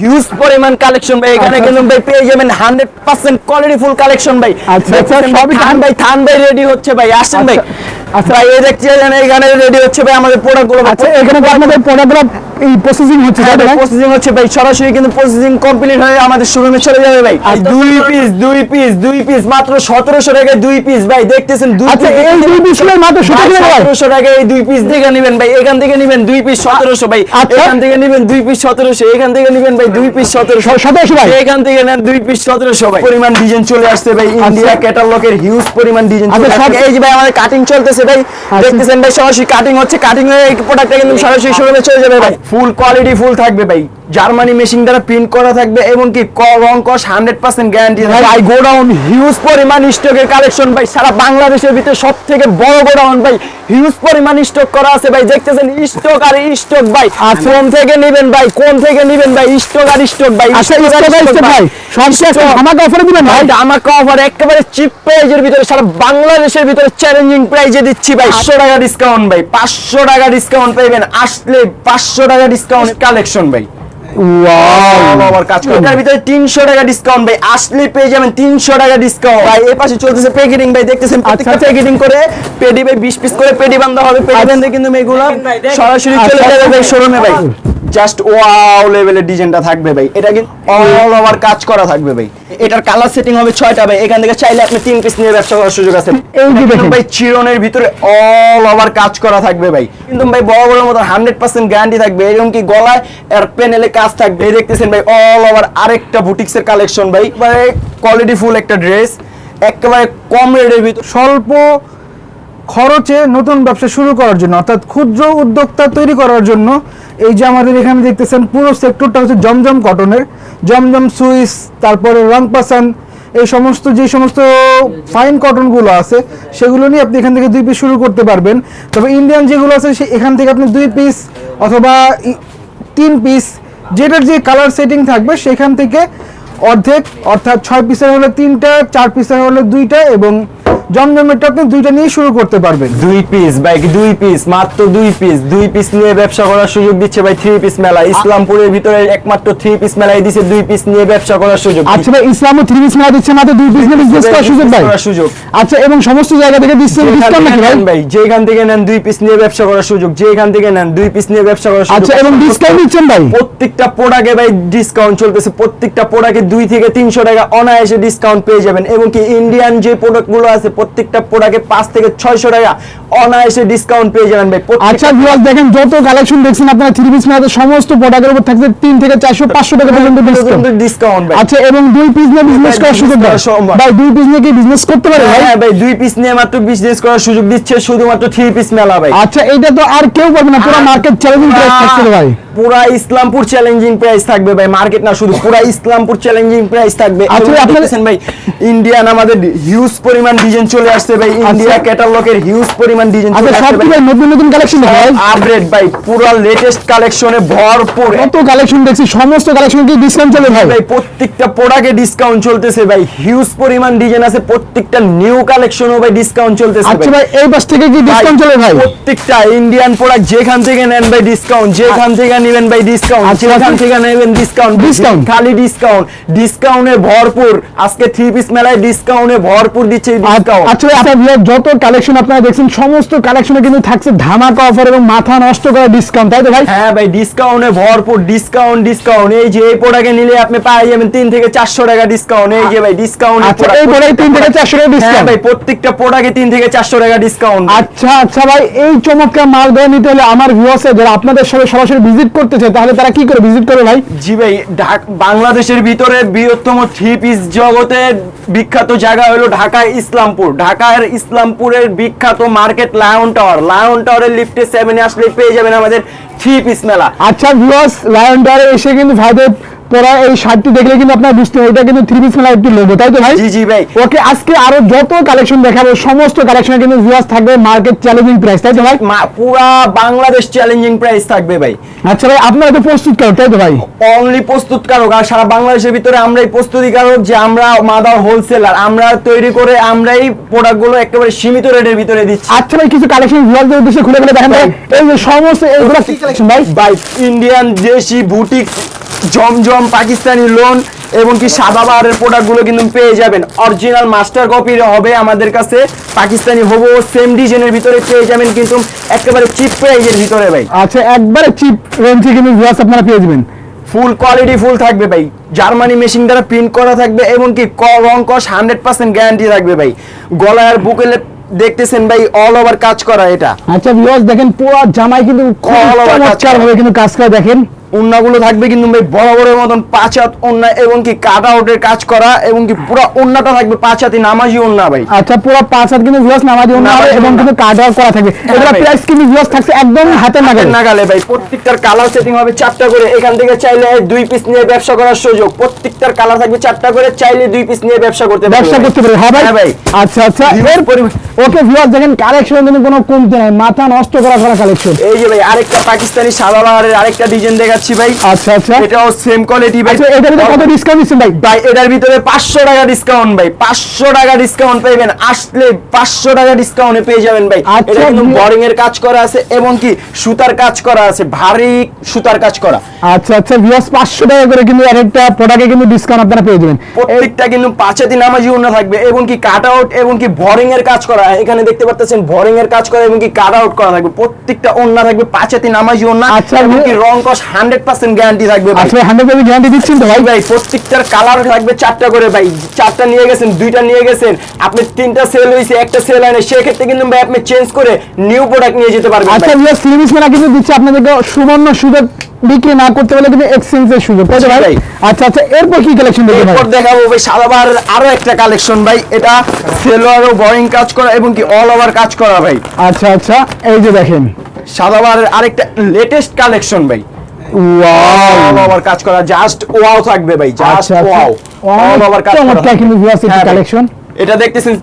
Huge পরিমাণ collection ভাই। এখানে আচ্ছা, কিন্তু ভাই পেয়ে যাবেন hundred percent quality full collection ভাই। আচ্ছা, আচ্ছা, সবই থান ভাই থান ভাই রেডি হচ্ছে ভাই। আসেন ভাই। আচ্ছা। এই এখানে রেডি হচ্ছে ভাই আমাদের প্রোডাক্টগুলো। আচ্ছা এখানে আপনাদের প্রোডাক্টগুলো এই প্রসেসিং হচ্ছে প্রসেসিং হচ্ছে ভাই সরাসরি কিন্তু প্রসেসিং কমপ্লিট হয়ে আমাদের শোরুমে চলে যাবে ভাই। আচ্ছা। দুই পিস দুই পিস দুই পিস মাত্র সতেরোশো টাকায় দুই পিস ভাই দেখতেছেন দুই আচ্ছা এই দুই পিসের মাত্র সেটা কি ভাই সতেরোশো টাকায় এই দুই পিস দেখে নেবেন ভাই এখান থেকে নেবেন দুই পিস সতেরোশো ভাই আচ্ছা। এখান থেকে নেবেন দুই পিস সতেরোশো এখান থেকে নেবেন ভাই দুই পিস সতেরোশো। সতেরোশো ভাই। এখান থেকে নেন দুই পিস সতেরোশো ভাই। পরিমাণ ডিজাইন চলে আসছে ভাই ইন্ডিয়া ক্যাটালগের হিউজ পরিমাণ ডিজাইন আচ্ছা, এই যে ভাই আমাদের কাটিং চলতেছে ভাই। দেখতেছেন ভাই সরাসরি কাটিং হচ্ছে। কাটিং হয়ে এই প্রোডাক্টটা কিন্তু সরাসরি শোরুমে চলে যাবে ভাই। ফুল কোয়ালিটি ফুল থাকবে ভাই। জার্মানি মেশিন দ্বারা প্রিন্ট করা থাকবে এবং কি রং কস হান্ড্রেড পার্সেন্ট গ্যারান্টি ভাই গোডাউন হিউজ পরিমাণ স্টকের কালেকশন ভাই। সারা বাংলাদেশের ভিতরে সব থেকে বড় গোডাউন ভাই। হিউজ পরিমাণ স্টক করা আছে ভাই। দেখতেছেন স্টক আর স্টক ভাই। কোন থেকে নেবেন ভাই? কোন থেকে নেবেন ভাই? স্টক আর স্টক ভাই। আচ্ছা আর ভাই। আমাকে অফারে দিবেন ভাই ভাই। আমাকে অফার একেবারে চিপ প্রাইজের ভিতরে সারা বাংলাদেশের ভিতরে চ্যালেঞ্জিং প্রাইজে দিচ্ছি ভাই পাঁচশো টাকা ডিসকাউন্ট ভাই পাঁচশো টাকা ডিসকাউন্ট পাইবেন আসলে পাঁচশো টাকা ডিসকাউন্ট কালেকশন ভাই। বাবার কাজ করে এটার ভিতরে তিনশো টাকা ডিসকাউন্ট আসলে পেয়ে যাবেন তিনশো টাকা ডিসকাউন্ট ভাই এ চলতেছে প্যাকেটিং ভাই দেখতেছেন প্রত্যেকটা করে পেডি ভাই বিশ পিস করে পেডি বান্ধা হবে। পেডি কিন্তু এগুলো সরাসরি চলে যাবে ভাই শোরুমে ভাই। জাস্ট ওয়াও লেভেলের ডিজাইনটা থাকবে ভাই। এটা কিন্তু অল ওভার কাজ করা থাকবে ভাই। এটার কালার সেটিং হবে ছয়টা ভাই। এখান থেকে চাইলে আপনি তিন পিস নিয়ে ব্যবসা করার সুযোগ আছে। এই ভাই চিরনের ভিতরে অল ওভার কাজ করা থাকবে ভাই। কিন্তু ভাই বড় বড় মতো হান্ড্রেড পার্সেন্ট গ্যারান্টি থাকবে। এরকম কি গলায় আর প্যানেলে কাজ থাকবে? এই দেখতেছেন ভাই অল ওভার আরেকটা বুটিক্স এর কালেকশন ভাই। ভাই কোয়ালিটি ফুল একটা ড্রেস একেবারে কম রেটের ভিতরে স্বল্প খরচে নতুন ব্যবসা শুরু করার জন্য, অর্থাৎ ক্ষুদ্র উদ্যোক্তা তৈরি করার জন্য, এই যে আমাদের এখানে দেখতেছেন পুরো সেক্টরটা হচ্ছে জমজম কটনের জমজম সুইস, তারপরে রং পাসান এই সমস্ত, যে সমস্ত ফাইন কটনগুলো আছে, সেগুলো নিয়ে আপনি এখান থেকে দুই পিস শুরু করতে পারবেন। তবে ইন্ডিয়ান যেগুলো আছে, সে এখান থেকে আপনি দুই পিস অথবা তিন পিস যেটার যে কালার সেটিং থাকবে, সেখান থেকে অর্ধেক, অর্থাৎ ছয় পিসের হলে তিনটা, চার পিসের হলে দুইটা এবং জমজমেরটা আপনি দুইটা নিয়ে শুরু করতে পারবেন। দুই পিস ভাই দুই পিস মাত্র দুই পিস দুই পিস নিয়ে ব্যবসা করার সুযোগ দিচ্ছে ভাই থ্রি পিস মেলা। ইসলামপুরের ভিতরে একমাত্র থ্রি পিস মেলায় দিচ্ছে দুই পিস নিয়ে ব্যবসা করার সুযোগ আচ্ছা ভাই ইসলামও থ্রি পিস মেলা দিচ্ছে মাত্র দুই পিস নিয়ে বিজনেস করার সুযোগ ভাই। সুযোগ। আচ্ছা এবং সমস্ত জায়গা থেকে দিচ্ছে যেখান ডিসকাউন্ট নাকি ভাই নেন ভাই? যেখান থেকে নেন দুই পিস নিয়ে ব্যবসা করার সুযোগ। যেখান থেকে নেন দুই পিস নিয়ে ব্যবসা করার সুযোগ। আচ্ছা এবং ডিসকাউন্ট দিচ্ছেন ভাই? প্রত্যেকটা প্রোডাক্টে ভাই ডিসকাউন্ট চলতেছে। প্রত্যেকটা প্রোডাক্টে দুই থেকে তিনশো টাকা অনায়াসে ডিসকাউন্ট পেয়ে যাবেন। এবং কি ইন্ডিয়ান যে প্রোডাক্টগুলো আছে প্রত্যেকটা প্রোডাক্টে পাঁচ থেকে ছয়শো টাকা অনায়াসে ডিসকাউন্ট পেয়ে যাবেন ভাই। আচ্ছা ভিউয়ার্স দেখেন যত কালেকশন দেখছেন আপনারা থ্রি পিস মেলাতে সমস্ত প্রোডাক্টের উপর থাকছে তিন থেকে চারশো পাঁচশো টাকা পর্যন্ত ডিসকাউন্ট ভাই। আচ্ছা এবং দুই পিস নিয়ে বিজনেস করার সুযোগ ভাই ভাই দুই পিস নিয়ে কি বিজনেস করতে পারে ভাই? হ্যাঁ ভাই দুই পিস নিয়ে মাত্র বিজনেস করার সুযোগ দিচ্ছে শুধুমাত্র থ্রি পিস মেলা ভাই। আচ্ছা এটা তো আর কেউ পাবে না পুরো মার্কেট চ্যালেঞ্জিং প্রাইস থাকছে ভাই। পুরা ইসলামপুর চ্যালেঞ্জিং প্রাইস থাকবে ভাই মার্কেট না শুধু পুরা ইসলামপুর চ্যালেঞ্জিং প্রাইস থাকবে। আচ্ছা, এবং আপনাদের- দেখতেছেন ভাই ইন্ডিয়ান আমাদের হিউজ পরিমাণ ডিজাইন চলে আসছে ভাই। ইন্ডিয়া ক্যাটালগের হিউজ পরিমাণ ডিজাইন আচ্ছা সব আসছে কি ভাই? ভাই নতুন নতুন কালেকশন ভাই আপডেট ভাই পুরা লেটেস্ট কালেকশনে ভরপুর। কত কালেকশন দেখছি সমস্ত কালেকশন কি ডিসকাউন্ট চলে ভাই? ভাই প্রত্যেকটা প্রোডাক্টে ডিসকাউন্ট চলতেছে ভাই। হিউজ পরিমাণ ডিজাইন আছে প্রত্যেকটা নিউ কালেকশনও ভাই ডিসকাউন্ট চলতেছে আচ্ছা ভাই। এই পাশ থেকে কি ডিসকাউন্ট চলে ভাই? প্রত্যেকটা ইন্ডিয়ান প্রোডাক্ট যেখান থেকে নেন ভাই ডিসকাউন্ট যেখান থেকে নেবেন ভাই ডিসকাউন্ট আচ্ছা, যেখান আচ্ছা। থেকে নেবেন ডিসকাউন্ট Discount? খালি ডিসকাউন্ট ডিসকাউন্টে ভরপুর। আজকে থ্রি পিস মেলায় ডিসকাউন্টে ভরপুর দিচ্ছে ডিসকাউন্ট আচ্ছা আপনার যত কালেকশন আপনারা দেখছেন সমস্ত কালেকশনে কিন্তু থাকছে ধামাকা অফার এবং মাথা নষ্ট করা ডিসকাউন্ট তাই তো ভাই? হ্যাঁ ভাই ডিসকাউন্টে ভরপুর ডিসকাউন্ট ডিসকাউন্ট এই যে এই প্রোডাক্টে নিলে আপনি পাই যাবেন তিন থেকে চারশো টাকা ডিসকাউন্ট এই যে ভাই ডিসকাউন্ট আচ্ছা এই বলে তিন থেকে চারশো টাকা হ্যাঁ ডিসকাউন্ট ভাই প্রত্যেকটা প্রোডাক্টে তিন থেকে চারশো টাকা ডিসকাউন্ট আচ্ছা আচ্ছা ভাই এই চমৎকার মাল ধরে নিতে হলে আমার ভিউয়ার্সে যারা আপনাদের সাথে সরাসরি ভিজিট করতে চায় তাহলে তারা কি করে ভিজিট করে ভাই? জি ভাই বাংলাদেশের ভিতরে বৃহত্তম থ্রি পিস জগতের বিখ্যাত জায়গা হলো ঢাকা ইসলামপুর ঢাকার ইসলামপুরের বিখ্যাত মার্কেট লায়ন টাওয়ার লায়ন টাওয়ারের লিফটে সেভেনে আসলে পেয়ে যাবেন আমাদের থ্রি পিস মেলা। আচ্ছা ভিউয়ার্স লায়ন টাওয়ারে এসে কিন্তু ভাইদের পরা এই শার্টটি দেখলে কিন্তু আপনারা বুঝতে হবে এটা কিন্তু থ্রি পিস মেলা একটি লোগো তাই তো ভাই? জি জি ভাই। ওকে আজকে আরও যত কালেকশন দেখাবো সমস্ত কালেকশনে কিন্তু ভিউয়ার্স থাকবে মার্কেট চ্যালেঞ্জিং প্রাইস তাই তো ভাই? পুরা বাংলাদেশ চ্যালেঞ্জিং প্রাইস থাকবে ভাই। আচ্ছা ভাই আপনারা তো প্রস্তুত করেন তাই তো ভাই? অনলি প্রস্তুতকারক আর সারা বাংলাদেশের ভিতরে আমরাই প্রস্তুতিকারক যে আমরা মাদার হোলসেলার আমরা তৈরি করে আমরাই প্রোডাক্টগুলো একেবারে সীমিত রেটের ভিতরে দিচ্ছি। আচ্ছা ভাই কিছু কালেকশন ভিউয়ারদের উদ্দেশ্যে খুলে খুলে দেখেন ভাই। এই যে সমস্ত এইগুলো কি কালেকশন ভাই। বাই ইন্ডিয়ান দেশি বুটিক জমজম পাকিস্তানি লোন এবং কি সাদা বাহারের প্রোডাক্টগুলো কিন্তু পেয়ে যাবেন। অরিজিনাল মাস্টার কপি হবে আমাদের কাছে। পাকিস্তানি হব সেম ডিজাইনের ভিতরে পেয়ে যাবেন কিন্তু একেবারে চিপ প্রাইজের ভিতরে ভাই। আচ্ছা একবারে চিপ রেঞ্জে কিন্তু ভিউয়ার্স আপনারা পেয়ে যাবেন। ফুল কোয়ালিটি ফুল থাকবে ভাই। জার্মানি মেশিন দ্বারা প্রিন্ট করা থাকবে এবং কি ক- রং কস হান্ড্রেড পার্সেন্ট গ্যারান্টি থাকবে ভাই। গলায় আর বুকে দেখতেছেন ভাই অল ওভার কাজ করা এটা। আচ্ছা ভিউয়ার্স দেখেন পুরো জামাই কিন্তু খুব চমৎকার ভাবে কিন্তু কাজ করে দেখেন। ওন্নাগুলো থাকবে কিন্তু ভাই বড় বড় মতন পাঁচ হাত ওন্না এবং কি কাট আউটের কাজ করা এবং কি পুরো ওন্নাটা থাকবে পাঁচ হাতি নামাজি ওন্না ভাই। আচ্ছা পুরো পাঁচ হাত কিন্তু ভিউয়ার্স নামাজি অন্য হবে এবং কিন্তু কাট আউট করা থাকবে। এগুলো ভাই। প্রাইস কিন্তু ভিউয়ার্স থাকছে একদম হাতে নাগালে। নাগালে ভাই। প্রত্যেকটার কালার সেটিং হবে চারটা করে। এখান থেকে চাইলে দুই পিস নিয়ে ব্যবসা করার সুযোগ। প্রত্যেকটার কালার থাকবে চারটা করে। চাইলে দুই পিস নিয়ে ব্যবসা করতে পারবে ব্যবসা করতে পারে হ্যাঁ হ্যাঁ ভাই। ভাই আচ্ছা। আচ্ছা এর ওকে ভিউয়ার্স দেখেন কালেকশন কিন্তু কোনো কমতে নাই। মাথা নষ্ট করা করা কালেকশন এই যে ভাই আরেকটা পাকিস্তানি সাদা বাহারের আরেকটা ডিজাইন দেখাচ্ছি ভাই। আচ্ছা আচ্ছা। এটাও সেম কোয়ালিটি ভাই। আচ্ছা এটার ভিতরে কত ডিসকাউন্ট দিচ্ছেন ভাই? ভাই এটার ভিতরে পাঁচশো টাকা ডিসকাউন্ট ভাই। পাঁচশো টাকা ডিসকাউন্ট পাইবেন। আসলে পাঁচশো টাকা ডিসকাউন্টে পেয়ে যাবেন ভাই। আচ্ছা, এটা কিন্তু বোরিং এর কাজ করা আছে এবং কি সুতার কাজ করা আছে ভারী সুতার কাজ করা। আচ্ছা আচ্ছা ভিউয়ার্স পাঁচশো টাকা করে কিন্তু একটা প্রোডাক্টে কিন্তু ডিসকাউন্ট আপনারা পেয়ে যাবেন। প্রত্যেকটা কিন্তু পাঁচাতি নামাজি উন্না থাকবে এবং কি কাট আউট এবং কি বোরিং এর কাজ করা। এখানে দেখতে পাচ্ছেন বোরিং এর কাজ করা এবং কি কাট আউট করা থাকবে। প্রত্যেকটা ওন্না থাকবে পাঁচাতি নামাজি ওন্না আচ্ছা, এবং কি রং কস পার্সেন্ট গ্যারান্টি থাকবে ভাই। হান্ড্রেড পার্সেন্ট গ্যারান্টি দিচ্ছেন তো ভাই? ভাই প্রত্যেকটার কালার থাকবে চারটা করে ভাই। চারটা নিয়ে গেছেন দুইটা নিয়ে গেছেন। আপনি তিনটা সেল হয়েছে একটা সেল হয় না সেক্ষেত্রে কিন্তু ভাই আপনি চেঞ্জ করে নিউ প্রোডাক্ট নিয়ে যেতে পারবেন আচ্ছা ভাই। সিরিজ মেলা কিন্তু দিচ্ছে। আপনাদেরকে সুবর্ণ সুযোগ বিক্রি না করতে পারলে কিন্তু এক্সচেঞ্জের সুযোগ। তাই ভাই। আচ্ছা আচ্ছা এরপর কি কালেকশন দেখবেন ভাই? এরপর দেখাবো ভাই সাদাবার আরও একটা কালেকশন ভাই। এটা সেলোয়ারও বোরিং কাজ করা এবং কি অল ওভার কাজ করা ভাই। আচ্ছা আচ্ছা এই যে দেখেন। সাদাবারের আরেকটা লেটেস্ট কালেকশন ভাই। ওয়াও আবার কাজ করা জাস্ট ওয়াও থাকবে ভাই জাস্ট ওয়াও অল ওভার কাজ করা। ভিউয়ার্স হ্যাঁ। কালেকশন এটা দেখতেছেন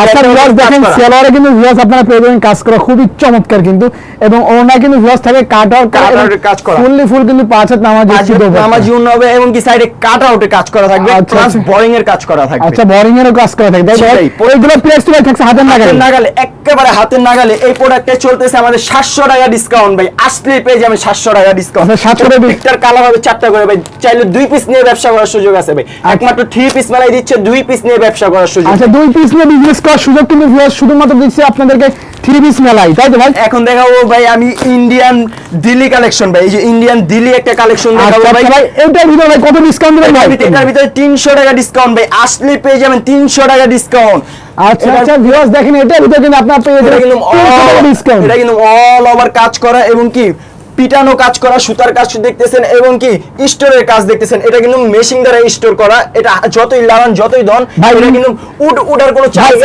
আচ্ছা ভিউয়ার্স দেখেন। সেলোয়ারে কিন্তু ভিউয়ার্স আপনারা পেয়ে যাবেন কাজ করা খুবই চমৎকার কিন্তু এবং ওনার কিন্তু ভিউয়ার্স থাকে কাট আউট কাজ করা। ফুললি ফুল কিন্তু পাঁচ হাত নামাজ নামাজি উন্ন হবে এবং কি সাইডে কাট আউটে কাজ করা থাকবে আচ্ছা, প্লাস আচ্ছা। বোরিং এর কাজ করা থাকবে আচ্ছা বোরিং এরও কাজ করা থাকে তাই তো জি ভাই? ভাই। ওইগুলো প্রাইস তো থাকছে হাতের নাগালে নাগালে একেবারে হাতের নাগালে এই প্রোডাক্টে চলতেছে আমাদের সাতশো টাকা ডিসকাউন্ট ভাই আসলে পেয়ে যাবেন সাতশো টাকা ডিসকাউন্ট আচ্ছা, 700 টাকা কালার হবে চারটা করে ভাই চাইলে দুই পিস নিয়ে ব্যবসা করার সুযোগ আছে ভাই একমাত্র থ্রি পিস মেলাই দিচ্ছে দুই পিস নিয়ে ব্যবসা করার সুযোগ আচ্ছা দুই পিস নিয়ে বিজনেস করার সুযোগ কিন্তু শুধুমাত্র দিচ্ছে আপনাদেরকে থ্রি পিস মেলাই তাই তো ভাই? এখন দেখাবো ভাই আমি ইন্ডিয়ান দিল্লি কালেকশন ভাই এই যে ইন্ডিয়ান দিল্লি একটা কালেকশন আচ্ছা দেখাবো ভাই। আচ্ছা ভাই এইটার ভিতরে ভাই কত ডিসকাউন্ট দেবেন ভাই? এটার ভিতরে- এটার ভিতরে তিনশো টাকা ডিসকাউন্ট ভাই আসলে পেয়ে যাবেন তিনশো টাকা ডিসকাউন্ট আচ্ছা আচ্ছা ভিউয়ার্স দেখেন এটার ভিতরে কিন্তু আপনারা পেয়ে যাবেন ডিসকাউন্ট এটা কিন্তু অল ওভার কাজ করা এবং কি পিটানো কাজ করা সুতার কাজ দেখতেছেন এবং কি স্টোরের কাজ দেখতেছেন। এটা কিন্তু মেশিন দ্বারা স্টোর করা। এটা যতই লাগান যতই দন এটা কিন্তু উড উঠার কোনো চান্স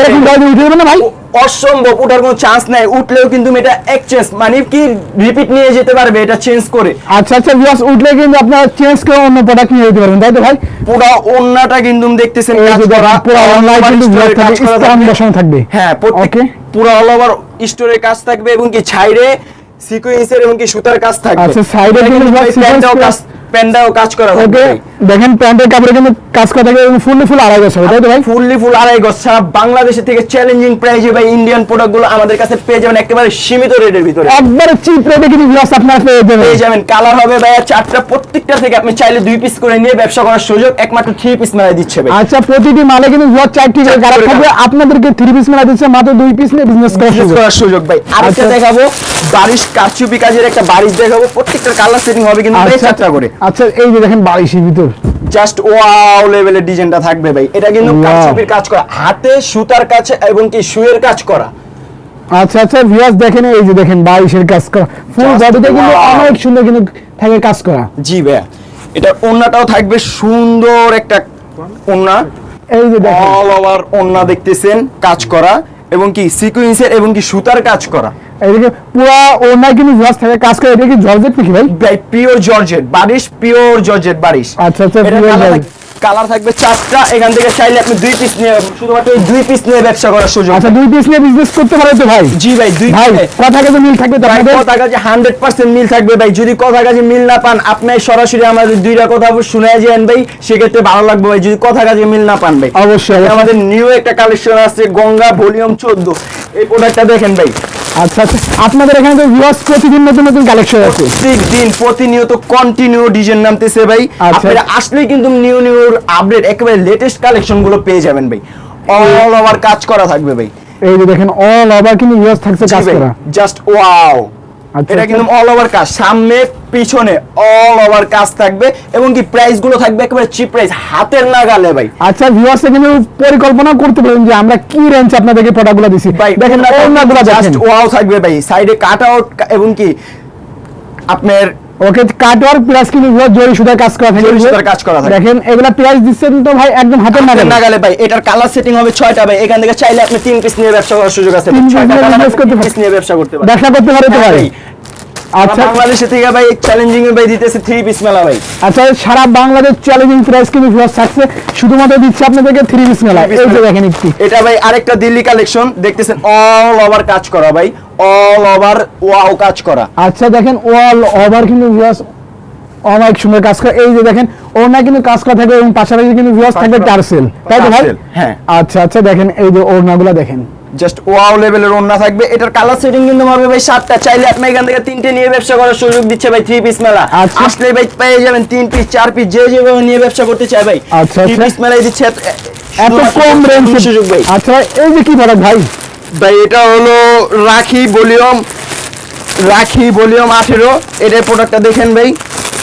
না ভাই? অসম্ভব উঠার কোনো চান্স নাই। উঠলেও কিন্তু এটা এক্সচেঞ্জ মানে কি রিপিট নিয়ে যেতে পারবে এটা চেঞ্জ করে। আচ্ছা আচ্ছা ভিউয়ার্স উঠলে কিন্তু আপনারা চেঞ্জ করে অন্য প্রোডাক্ট নিয়ে যেতে পারবেন তাই তো ভাই? পুরো ওন্নাটা কিন্তু দেখতেছেন কাজ করা পুরো অনলাইন কিন্তু কাজ থাকবে। থাকবে। হ্যাঁ প্রত্যেক ওকে পুরো অল ওভার স্টোরের কাজ থাকবে এবং কি ছাইরে সিকোয়েন্সের এবং কি সুতার কাজ থাকবে। আচ্ছা, সাইডে কিন্তু sequence কাজ প্যান্ডাও কাজ করা থাকবে দেখেন প্যান্টের কাপড়ে কিন্তু কাজ করা থাকে এবং ফুললি ফুল আড়াই গেছে তাই তো ভাই? ফুললি ফুল আড়াই গজ সারা বাংলাদেশের থেকে চ্যালেঞ্জিং প্রাইজে ভাই ইন্ডিয়ান প্রোডাক্টগুলো আমাদের কাছে পেয়ে যাবেন একেবারে সীমিত রেটের ভিতরে। একবারে চিপ রেটে কিন্তু ভিউয়ার্স আপনারা পেয়ে যাবেন। পেয়ে যাবেন। কালার হবে ভাই চারটা প্রত্যেকটা থেকে আপনি চাইলে দুই পিস করে নিয়ে ব্যবসা করার সুযোগ একমাত্র থ্রি পিস মেলায় দিচ্ছে ভাই। আচ্ছা প্রতিটি মালে কিন্তু ভিউয়ার চারটি করে কালার থাকবে। আপনাদেরকে থ্রি পিস মেলা দিচ্ছে মাত্র দুই পিস নিয়ে বিজনেস করার সুযোগ। ভাই। আরেকটা আচ্ছা। দেখাবো বারিশ কারচুপি কাজের একটা বারিশ দেখাবো। প্রত্যেকটা কালার সেটিং হবে কিন্তু ভাই আচ্ছা চারটা করে। আচ্ছা এই যে দেখেন বারিশের ভিতর। জাস্ট ওয়াও লেভেলের ডিজাইনটা থাকবে ভাই। এটা কিন্তু. কারচুপির কাজ করা। হাতে সুতার কাছে এবং কি সুয়ের কাজ করা। আচ্ছা আচ্ছা ভিউয়ার্স দেখেন এই যে দেখেন বারিশের কাজ করা। ফুল বডিতে কিন্তু অনেক সুন্দর কিন্তু থাকে কাজ করা। জি ভাই এটা ওন্নাটাও থাকবে সুন্দর একটা ওন্না। এই যে দেখেন। অল ওভার ওন্না দেখতেছেন কাজ করা। এবং কি সিকুয়েন্সের এবং কি সুতার কাজ করা। এদিকে পুরো ওনার কিন্তু ভিউয়ার্স থেকে কাজ করে এটা কি জর্জেট নাকি ভাই? ভাই পিওর জর্জেট বারিশ পিওর জর্জেট বারিশ। আচ্ছা, আচ্ছা। কালার থাকবে চারটা এখান থেকে চাইলে আপনি দুই পিস নিয়ে শুধুমাত্র দুই পিস নিয়ে ব্যবসা করার সুযোগ আচ্ছা দুই পিস নিয়ে বিজনেস করতে পারে তো ভাই? জি ভাই দুই ভাই কথা কিন্তু মিল থাকবে তো ভাই কথা কাজে হান্ড্রেড পার্সেন্ট মিল থাকবে ভাই। যদি কথা কাজে মিল না পান আপনি সরাসরি আমাদের দুইটা কথা শুনে যান ভাই। সেক্ষেত্রে ভালো লাগবে ভাই যদি কথা কাজে মিল না পান ভাই। অবশ্যই। আমাদের নিউ একটা কালেকশন আছে গঙ্গা ভলিউম চোদ্দ। এই প্রোডাক্টটা দেখেন ভাই। আচ্ছা আচ্ছা। আপনাদের এখানে তো ভিউয়ার্স প্রতিদিন নতুন নতুন কালেকশন আছে। প্রত্যেক দিন প্রতিনিয়ত কন্টিনিউ ডিজাইন নামতেছে ভাই। আচ্ছা। আপনারা আসলেই কিন্তু নিউ নিউ আপডেট একেবারে লেটেস্ট কালেকশনগুলো পেয়ে যাবেন ভাই। অল ওভার কাজ করা থাকবে ভাই। এই যে দেখেন অল ওভার কিন্তু ভিউয়ার্স থাকছে কাজ করা। জাস্ট ওয়াও এটা আচ্ছা। কিন্তু অল ওভার কাজ সামনে পিছনে অল ওভার কাজ থাকবে এবং কি প্রাইসগুলো থাকবে একেবারে চিপ প্রাইস হাতের নাগালে ভাই আচ্ছা ভিউয়ার্স কিন্তু পরিকল্পনা করতে পারেন যে আমরা কি রেঞ্জ আপনাদেরকে প্রোডাক্টগুলো দিছি ভাই দেখেন ওনাগুলো দেখেন জাস্ট ওয়াও থাকবে ভাই সাইডে কাট আউট এবং কি আপনার ওকে কাটওয়ার প্লাস কিন্তু ভিউয়ার জরি সুতার কাজ করা থাকে জরি সুতার কাজ করা থাকে। দেখেন এগুলা প্রাইস দিচ্ছেন তো ভাই একদম হাতের নাগালে নাগালে ভাই এটার কালার সেটিং হবে ছয়টা ভাই এখান থেকে চাইলে আপনি তিন পিস নিয়ে ব্যবসা করার সুযোগ আছে তিন piece ছয়টা নিয়ে। ব্যবসা করতে পারেন ব্যবসা করতে পারে তো হ্যাঁ ভাই। আচ্ছা। বাংলাদেশে থেকে ভাই চ্যালেঞ্জিং এ ভাই দিতেছে থ্রি পিস মেলা ভাই। আচ্ছা সারা বাংলাদেশ চ্যালেঞ্জিং প্রাইস কিন্তু থাকছে শুধুমাত্র দিচ্ছে আপনাদেরকে থ্রি পিস মেলা। এই যে দেখেন একটি। এটা ভাই আরেকটা দিল্লি কালেকশন দেখতেছেন অল ওভার কাজ করা ভাই। অল ওভার ওয়াও কাজ করা। আচ্ছা দেখেন ওয়াল ওভার কিন্তু ভিউয়ার্স অনেক সুন্দর কাজ করে। এই যে দেখেন ওনা কিন্তু কাজ করা থাকবে এবং পাশাপাশি কিন্তু ভিউয়ার্স থাকবে পাশাপাশি- টার্সেল তাই তো ভাই? হ্যাঁ। আচ্ছা আচ্ছা দেখেন এই যে ওড়নাগুলো দেখেন। জাস্ট ওয়াও লেভেলের ওন্না থাকবে। এটার কালার সেটিং কিন্তু হবে ভাই সাতটা। চাইলে আপনি এখান থেকে তিনটে নিয়ে ব্যবসা করার সুযোগ দিচ্ছে ভাই থ্রি পিস মেলা। আচ্ছা। আসলে ভাই পেয়ে যাবেন তিন পিস চার পিস যে যেভাবে নিয়ে ব্যবসা করতে চায় ভাই। আচ্ছা, থ্রি আচ্ছা। পিস মেলায় দিচ্ছে এত- কম রেঞ্জ সুযোগ ভাই। আচ্ছা এই যে কি প্রোডাক্ট ভাই? ভাই এটা হলো রাখি ভলিউম রাখি ভলিউম আঠেরো। এটার প্রোডাক্টটা দেখেন ভাই।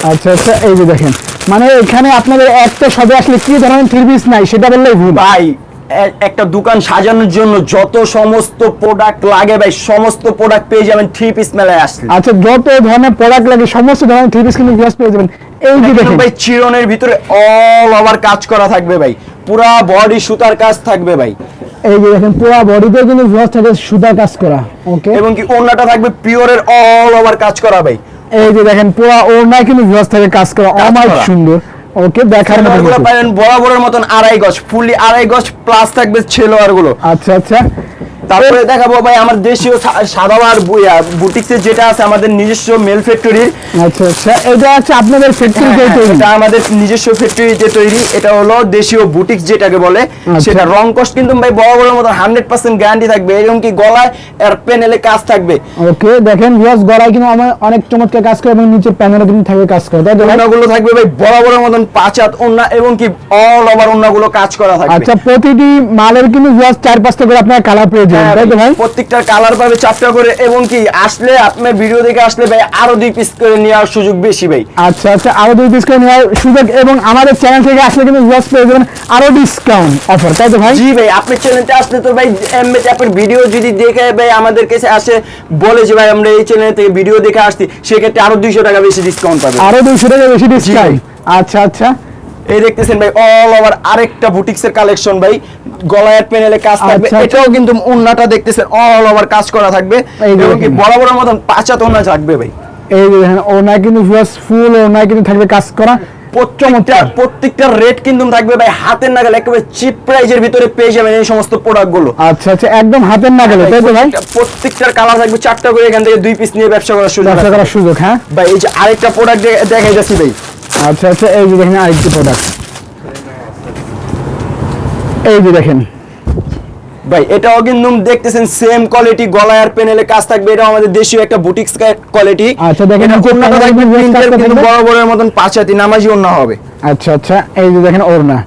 আচ্ছা আচ্ছা এই যে দেখেন। মানে এখানে আপনাদের একটা সবে আসলে কি ধরনের থ্রি পিস নাই সেটা বললেই ভুল। ভাই একটা দোকান সাজানোর জন্য যত সমস্ত প্রোডাক্ট লাগে ভাই সমস্ত প্রোডাক্ট পেয়ে যাবেন থ্রি পিস মেলায় আসলে। আচ্ছা যত ধরনের প্রোডাক্ট লাগে সমস্ত ধরনের থ্রি পিস কিন্তু পেয়ে যাবেন। এই যে দেখেন ভাই চিরনের ভিতরে অল ওভার কাজ করা থাকবে ভাই। পুরা বডি সুতার কাজ থাকবে ভাই। এই যে দেখেন পুরো বডিতে কিন্তু ভিউয়ার্স থাকে সুতা কাজ করা ওকে এবং কি ওন্নাটা থাকবে পিওরের অল ওভার কাজ করা ভাই। এই যে দেখেন পুরো ওড়নায় কিন্তু ভিউয়ার্স থাকে কাজ করা কাজ সুন্দর। ওকে দেখার মতো কিন্তু। পাবেন বরাবরের মতন আড়াই গজ ফুললি আড়াই গজ প্লাস থাকবে ছেলোয়ারগুলো আচ্ছা আচ্ছা তারপরে দেখাবো ভাই আমার দেশীয় সা- সাদাবার বুটিক্সের যেটা আছে আমাদের নিজস্ব মেল ফ্যাক্টরির আচ্ছা আচ্ছা। এটা হচ্ছে আপনাদের ফ্যাক্টরিতে তৈরি। এটা আমাদের নিজস্ব ফ্যাক্টরিতে তৈরি। এটা হলো দেশীয় বুটিক্স যেটাকে বলে। আচ্ছা। সেটা রং কস্ট কিন্তু ভাই বড় বড় মতো হান্ড্রেড পার্সেন্ট গ্যারান্টি থাকবে। এরকম কি গলায় আর পেনেলে কাজ থাকবে? ওকে দেখেন ভিউয়ার্স গলায় কিন্তু আমার অনেক চমৎকার কাজ করে এবং নিচের প্যানেলে কিন্তু থাকে কাজ করে। তাই ভাই? থাকবে ভাই বড় বড় মতন পাঁচ হাত ওন্না এবং কি অল ওভার ওন্নাগুলো কাজ করা থাকবে। আচ্ছা প্রতিটি মালের কিন্তু ভিউয়ার্স চার পাঁচটা করে আপনার কালার পেয়ে যাবেন। হ্যাঁ তাই তো ভাই, ভাই প্রত্যেকটার কালার পাবে চারটা করে এবং কি আসলে আপনার ভিডিও দেখে আসলে ভাই আরও দুই পিস করে নেওয়ার সুযোগ বেশি ভাই। আচ্ছা আচ্ছা আরও দুই পিস করে নেওয়ার সুযোগ এবং আমাদের চ্যানেল থেকে আসলে কিন্তু ভিউয়ার্স পেয়ে যাবেন আরও ডিসকাউন্ট অফার তাই তো ভাই? জি ভাই আপনার চ্যানেলতে আসলে তো ভাই এমএ আপনার ভিডিও যদি দেখে ভাই আমাদের কাছে আসে বলে যে ভাই আমরা এই চ্যানেল থেকে ভিডিও দেখে আসছি সেক্ষেত্রে আরও দুইশো টাকা বেশি ডিসকাউন্ট পাবে। আরও দুইশো টাকা বেশি ডিসকাউন্ট আচ্ছা আচ্ছা। এই দেখতেছেন ভাই অল ওভার আরেকটা বুটিক্স এর কালেকশন ভাই। গলায় প্যানেলে কাজ থাকবে। আচ্ছা, আচ্ছা। এটাও কিন্তু ওন্নাটা দেখতেছেন অল ওভার কাজ করা থাকবে। এবং কি বড় মতন পাঁচাত ওন্না থাকবে ভাই। এই দেখেন ওনার কিন্তু ফুল ওনার কিন্তু থাকবে কাজ করা। প্রত্যেকটা প্রত্যেকটা রেট কিন্তু থাকবে ভাই হাতের নাগালে একেবারে চিপ প্রাইজের ভিতরে পেয়ে যাবেন এই সমস্ত প্রোডাক্টগুলো আচ্ছা আচ্ছা একদম হাতের না গেলে তাই তো ভাই? প্রত্যেকটার কালার থাকবে চারটা করে এখান থেকে দুই পিস নিয়ে ব্যবসা করার সুযোগ ব্যবসা। করার সুযোগ হ্যাঁ? ভাই এই যে আরেকটা প্রোডাক্ট দেখাই যাচ্ছি ভাই। আচ্ছা আচ্ছা এই যে দেখেন আরেকটি প্রোডাক্ট এই যে দেখেন। ভাই এটাও কিন্তু দেখতেছেন সেম কোয়ালিটি গলায় আর প্যানেলে কাজ থাকবে। এটাও আমাদের দেশীয় একটা বুটিক্স কোয়ালিটি আচ্ছা, দেখেন কোনটা দেখবেন। বড় বড় মতন পাঁচাতি নামাজি ওন্না হবে। আচ্ছা আচ্ছা এই যে দেখেন ওড়না।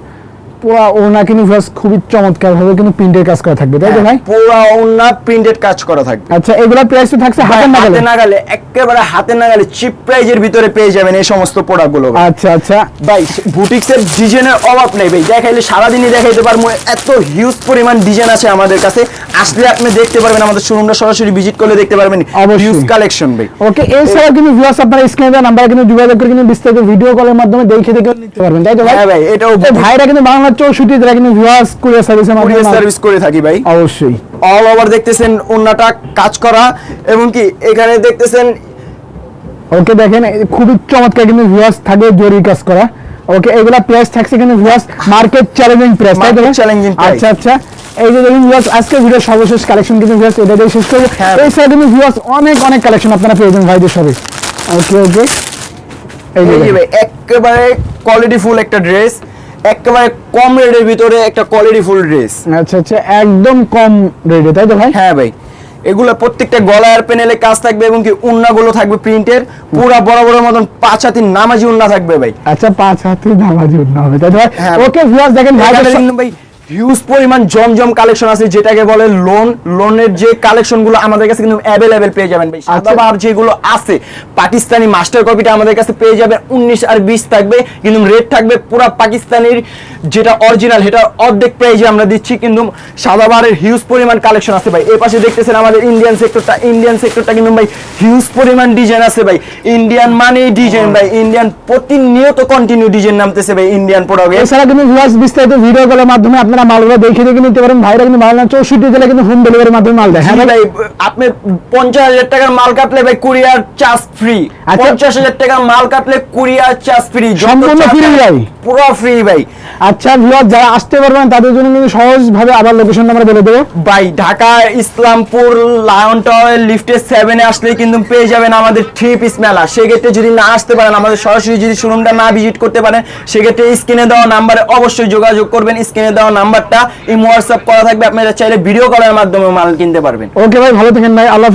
পুরো ওড়না কিন্তু ভিউয়ার্স খুবই চমৎকার ভাবে কিন্তু প্রিন্টের কাজ করা থাকবে তাই তো ভাই? পুরো ওন্না প্রিন্টেড কাজ করা থাকবে। আচ্ছা এগুলা প্রাইস তো থাকছে হাতের না হাতে গেলে নাগালে একেবারে হাতে নাগালে চিপ প্রাইজের ভিতরে পেয়ে যাবেন এই সমস্ত প্রোডাক্টগুলো আচ্ছা আচ্ছা। ভাই বুটিক্সের ডিজাইনের অভাব নেই ভাই। দেখাইলে সারাদিনই দেখাইতে পারব এত হিউজ পরিমাণ ডিজাইন আছে আমাদের কাছে। আসলে আপনি দেখতে পারবেন আমাদের শোরুমটা সরাসরি ভিজিট করলে দেখতে পারবেন। হিউজ কালেকশন ভাই। ওকে এছাড়া কিন্তু ভিউয়ার্স আপনারা স্ক্রিনে দেওয়া নাম্বারে কিন্তু যোগাযোগ করে কিন্তু বিস্তারিত ভিডিও কলের মাধ্যমে দেখে দেখে নিতে পারবেন তাই তো ভাই? হ্যাঁ ভাই এটাও ভাইরা কিন্তু বাংলার চৌষট্টি জেলা কিন্তু ভিউয়ার্স কুরিয়ার সার্ভিসের মাধ্যমে মাল- সার্ভিস করে থাকি ভাই। অবশ্যই। অল ওভার দেখতেছেন অন্যটা কাজ করা এবং কি এখানে দেখতেছেন ওকে দেখেন খুবই চমৎকার কিন্তু ভিউয়ার্স থাকে জরি কাজ করা। ওকে এগুলা প্রাইস থাকছে কিন্তু ভিউয়ার্স মার্কেট চ্যালেঞ্জিং প্রাইস তাই ভাই? আচ্ছা আচ্ছা। এই যে দেখুন ভিউয়ার্স আজকে ভিডিওর সর্বশেষ কালেকশন কিন্তু ভিউয়ার্স এটা দিয়ে শেষ করব। এছাড়া কিন্তু ভিউয়ার্স অনেক অনেক কালেকশন আপনারা পেয়ে যাবেন ভাইদের সবে ওকে ওকে এই যে এই। ভাই একেবারে কোয়ালিটি ফুল একটা ড্রেস একেবারে কম রেটের ভিতরে একটা কোয়ালিটি ফুল ড্রেস আচ্ছা আচ্ছা একদম কম রেটে তাই তো ভাই? হ্যাঁ ভাই। এগুলো প্রত্যেকটা গলার প্যানেলে কাজ থাকবে এবং কি উন্নাগুলো থাকবে প্রিন্টের পুরা বড় বড় মতন পাঁচ হাতি নামাজি উন্না থাকবে ভাই। আচ্ছা পাঁচ হাতি নামাজি উন্না হবে তাই তো ভাই? হ্যাঁ। ওকে ভিউয়ার্স দেখেন ভাই ভাই হিউজ পরিমাণ জমজম কালেকশন আছে যেটাকে বলে লোন লোনের যে কালেকশনগুলো আমাদের কাছে কিন্তু অ্যাভেলেবেল পেয়ে যাবেন ভাই। আচ্ছা। সাদাবার যেগুলো আছে পাকিস্তানি মাস্টার কপিটা আমাদের কাছে পেয়ে যাবেন উনিশ আর বিশ থাকবে কিন্তু রেট থাকবে পুরা পাকিস্তানির যেটা অরিজিনাল সেটা অর্ধেক প্রাইজে আমরা দিচ্ছি কিন্তু সাদাবারের হিউজ পরিমাণ কালেকশন আছে ভাই। এই পাশে দেখতেছেন আমাদের ইন্ডিয়ান সেক্টরটা ইন্ডিয়ান সেক্টরটা কিন্তু ভাই হিউজ পরিমাণ ডিজাইন আছে ভাই। ইন্ডিয়ান মানে ডিজাইন ভাই ইন্ডিয়ান প্রতিনিয়ত কন্টিনিউ ডিজাইন নামতেছে ভাই ইন্ডিয়ান প্রোডাক্ট এছাড়া কিন্তু বিস্তারিত ভিডিও কলের মাধ্যমে আপনারা মালগুলো দেখে দেখে নিতে পারেন। ভাইরা কিন্তু মাল না চৌষট্টি জেলা কিন্তু হোম ডেলিভারির মাধ্যমে মাল দেয়। হ্যাঁ ভাই? আপনি পঞ্চাশ হাজার টাকার মাল কাটলে ভাই কুরিয়ার চার্জ ফ্রি। পঞ্চাশ হাজার টাকার মাল কাটলে কুরিয়ার চার্জ ফ্রি সম্পূর্ণ free ভাই? পুরো ফ্রি ভাই। আচ্ছা ভিউয়ার্স যারা আসতে পারবেন তাদের জন্য কিন্তু সহজভাবে আবার লোকেশন আমরা বলে দেবো। ভাই ঢাকা ইসলামপুর লায়ন টাওয়ার লিফটে সেভেনে আসলে কিন্তু পেয়ে যাবেন আমাদের থ্রি পিস মেলা। সেক্ষেত্রে যদি না আসতে পারেন আমাদের সরাসরি যদি শোরুমটা না ভিজিট করতে পারেন সেক্ষেত্রে স্ক্রিনে দেওয়া নাম্বারে অবশ্যই যোগাযোগ করবেন। স্ক্রিনে দেওয়া নাম্বারটা এই হোয়াটসঅ্যাপ করা থাকবে। আপনারা চাইলে ভিডিও কলের মাধ্যমে মাল কিনতে পারবেন। ওকে ভাই, ভালো থাকেন ভাই, আল্লাহ